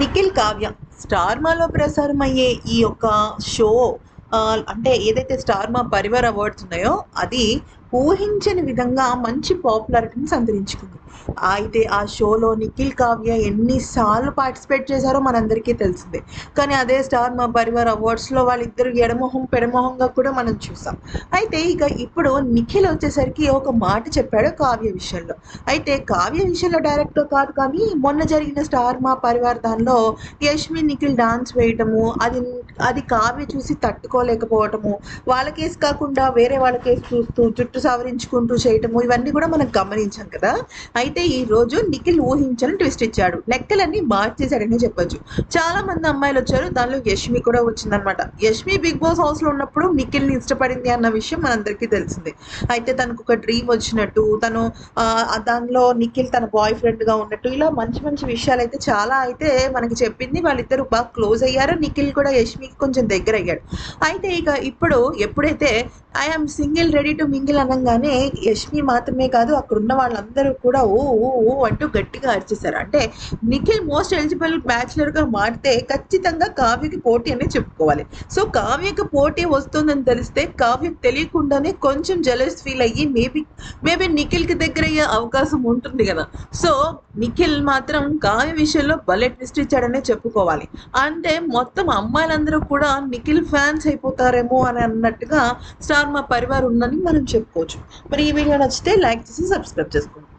Nikhil Kavya star మాలో ప్రసారం అయ్యే ఈ యొక్క షో అంటే ఏదైతే స్టార్ మా పరివార్ అవార్డ్స్ ఉన్నాయో అది ఊహించని విధంగా మంచి పాపులారిటీని సంతరించుకుంది. అయితే ఆ షోలో నిఖిల్ కావ్య ఎన్నిసార్లు పార్టిసిపేట్ చేశారో మనందరికీ తెలిసిందే. కానీ అదే స్టార్ మా పరివార్ అవార్డ్స్లో వాళ్ళిద్దరు ఎడమొహం పెడమొహంగా కూడా మనం చూసాం. అయితే ఇక ఇప్పుడు నిఖిల్ వచ్చేసరికి ఒక మాట చెప్పాడు కావ్య విషయంలో. అయితే కావ్య విషయంలో డైరెక్ట్ కాదు కానీ మొన్న జరిగిన స్టార్ మా పరివార్ దానిలో యష్మి నిఖిల్ డాన్స్ వేయటము అది అది కావ్య చూసి తట్టుకోలేకపోవటము వాళ్ళ కేసు కాకుండా వేరే వాళ్ళ కేసు చూస్తూ జుట్టు సవరించుకుంటూ చేయటము ఇవన్నీ కూడా మనం గమనించాం కదా. అయితే ఈ రోజు నిఖిల్ ఊహించని ట్విస్ట్ ఇచ్చాడు. లెక్కలన్నీ మార్చేశాడని చెప్పొచ్చు. చాలా మంది అమ్మాయిలు వచ్చారు దానిలో యష్మి కూడా వచ్చిందనమాట యష్మి బిగ్ బాస్ హౌస్లో ఉన్నప్పుడు నిఖిల్ని ఇష్టపడింది అన్న విషయం మనందరికీ తెలిసిందే. అయితే తనకు ఒక డ్రీమ్ వచ్చినట్టు తను ఆ, దానిలో నిఖిల్ తన బాయ్ ఫ్రెండ్గా ఉన్నట్టు ఇలా మంచి మంచి విషయాలు అయితే చాలా అయితే మనకి చెప్పింది. వాళ్ళిద్దరు బాగా క్లోజ్ అయ్యారు. నిఖిల్ కూడా యష్మికి కొంచెం దగ్గర అయ్యాడు అయితే ఇక ఇప్పుడు ఎప్పుడైతే I'm single ready to mingle అనగానే యష్మి మాత్రమే కాదు అక్కడ ఉన్న వాళ్ళందరూ కూడా ఓ ఓ అంటూ గట్టిగా అరిచేశారు. అంటే నిఖిల్ మోస్ట్ ఎలిజిబుల్ బ్యాచులర్గా మారితే ఖచ్చితంగా కావ్యకి పోటీ అనే చెప్పుకోవాలి. సో కావ్యకి పోటీ వస్తుందని తెలిస్తే కావ్యకి తెలియకుండానే కొంచెం జలస్ ఫీల్ అయ్యి మేబీ మేబీ నిఖిల్కి దగ్గర అయ్యే అవకాశం ఉంటుంది కదా. సో నిఖిల్ మాత్రం కావ్య విషయంలో భలే ట్విస్ట్ ఇచ్చాడనే చెప్పుకోవాలి. అంటే మొత్తం అమ్మాయిలందరూ కూడా నిఖిల్ ఫ్యాన్స్ అయిపోతారేమో అని అన్నట్టుగా స్టార్ మా పరివార్ ఉందని మనం చెప్పుకోవచ్చు. మరి ఈ వీడియో నచ్చితే లైక్ చేసి సబ్స్క్రైబ్ చేసుకోండి.